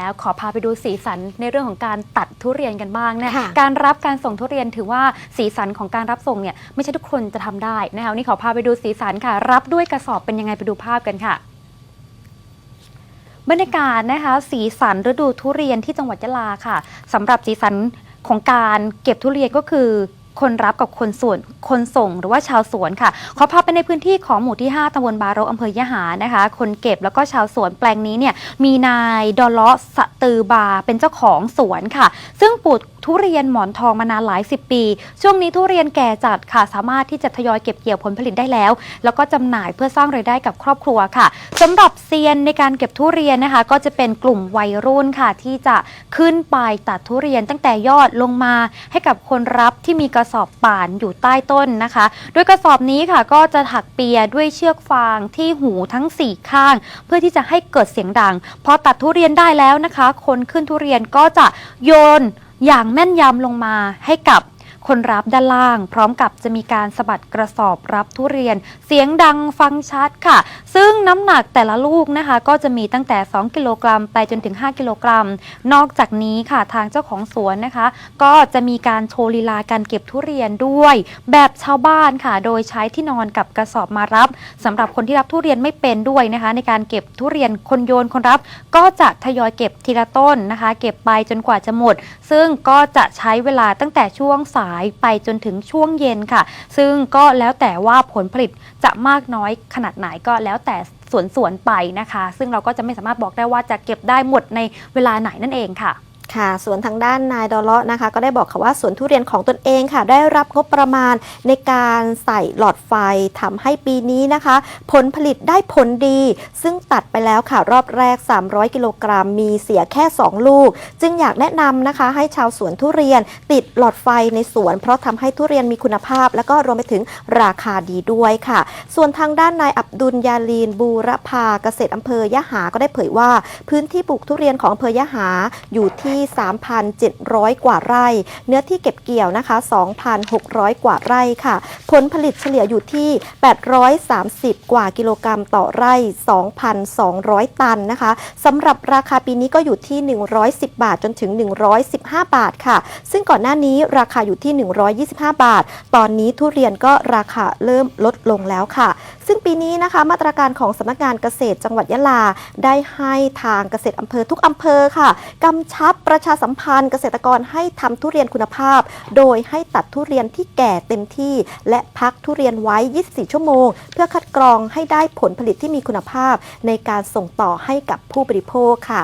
แล้วขอพาไปดูสีสันในเรื่องของการตัดทุเรียนกันบ้างนะค่ะการรับการส่งทุเรียนถือว่าสีสันของการรับส่งเนี่ยไม่ใช่ทุกคนจะทำได้นะคะวันนี้ขอพาไปดูสีสันค่ะ รับด้วยกระสอบเป็นยังไงไปดูภาพกันค่ะบรรยากาศนะคะสีสันฤดูทุเรียนที่จังหวัดยะลาค่ะสำหรับสีสันของการเก็บทุเรียนก็คือ คนรับกับคนส่วนคนส่งหรือว่าชาวสวนค่ะขอพาไปในพื้นที่ของหมู่ที่ 5ตำบลบาโรอำเภอยะหานะคะ คนเก็บแล้วก็ชาวสวนแปลงนี้เนี่ยมีนายดอลเลาะสะตือบาเป็นเจ้าของสวนค่ะ ซึ่งปลูกทุเรียนหมอนทองมานานหลายสิบปี ช่วงนี้ทุเรียนแก่จัดค่ะ สามารถที่จะทยอยเก็บเกี่ยวผลผลิตได้แล้ว แล้วก็จำหน่ายเพื่อสร้างรายได้กับครอบครัวค่ะสำหรับเซียนในการเก็บทุเรียนนะคะ ก็จะเป็นกลุ่มวัยรุ่นค่ะ ที่จะขึ้นไปตัดทุเรียนตั้งแต่ยอดลงมา ให้กับคนรับที่มีกระสอบป่านอยู่ใต้ต้นนะคะ โดยกระสอบนี้ค่ะก็จะถักเปียด้วยเชือกฟางที่หูทั้ง 4 ข้าง เพื่อที่จะให้เกิดเสียงดัง พอตัดทุเรียนได้แล้วนะคะ คนขึ้นทุเรียนก็จะโยน อย่างแม่นยำลงมาให้กับ คนรับด้านล่าง พร้อมกับจะมีการสะบัดกระสอบรับทุเรียน เสียงดังฟังชัดค่ะ ซึ่งน้ำหนักแต่ละลูกนะคะ ก็จะมีตั้งแต่ 2 กิโลกรัมไปจนถึง 5 กิโลกรัม นอกจากนี้ค่ะทางเจ้าของสวนนะคะ ก็จะมีการโชว์ลีลาการเก็บทุเรียนด้วย แบบชาวบ้านค่ะ โดยใช้ที่นอนกับกระสอบมารับสำหรับคนที่รับทุเรียนไม่เป็นด้วยนะคะ ในการเก็บทุเรียนคนโยนคนรับ ก็จะทยอยเก็บทีละต้นนะคะ เก็บไปจนกว่าจะหมด ซึ่งก็จะใช้เวลาตั้งแต่ช่วงสายไปจนถึงช่วงเย็นค่ะ ซึ่งก็แล้วแต่ว่าผลผลิตจะมากน้อยขนาดไหนก็แล้วแต่สวนสวนๆไปนะคะ ซึ่งเราก็จะไม่สามารถบอกได้ว่าจะเก็บได้หมดในเวลาไหนนั่นเองค่ะ ค่ะ ส่วนทางด้านนายดอลเลาะนะคะ ก็ได้บอกค่ะว่าสวนทุเรียนของตนเองค่ะ ได้รับงบประมาณในการใส่หลอดไฟทำให้ปีนี้นะคะ ผลผลิตได้ผลดี ซึ่งตัดไปแล้วค่ะ รอบแรก 300 กิโลกรัมมีเสียแค่ 2 ลูก จึงอยากแนะนำนะคะ ให้ชาวสวนทุเรียนติดหลอดไฟในสวน เพราะทำให้ทุเรียนมีคุณภาพ และก็รวมไปถึงราคาดีด้วยค่ะ ส่วนทางด้านนายอับดุลยาลีนบูรพาเกษตรอำเภอยะหาก็ได้เผยว่า พื้นที่ปลูกทุเรียนของอำเภอยะหาอยู่ที่3,700 กว่าไร่ เนื้อที่เก็บเกี่ยวนะคะ 2,600 กว่าไร่ค่ะ ผลผลิตเฉลี่ยอยู่ที่ 830 กว่ากิโลกรัมต่อไร่ 2,200 ตันนะคะสำหรับราคาปีนี้ก็อยู่ที่ 110 บาทจนถึง 115 บาทค่ะ ซึ่งก่อนหน้านี้ราคาอยู่ที่ 125 บาท ตอนนี้ทุเรียนก็ราคาเริ่มลดลงแล้วค่ะ ซึ่งปีนี้นะคะมาตรการของสำนักงานเกษตรจังหวัดยะลา ได้ให้ทางเกษตรอำเภอทุกอำเภอค่ะกำชับประชาสัมพันธ์เกษตรกรให้ทำทุเรียนคุณภาพ โดยให้ตัดทุเรียนที่แก่เต็มที่ และพักทุเรียนไว้ 24 ชั่วโมง เพื่อคัดกรองให้ได้ผลผลิตที่มีคุณภาพ ในการส่งต่อให้กับผู้บริโภคค่ะ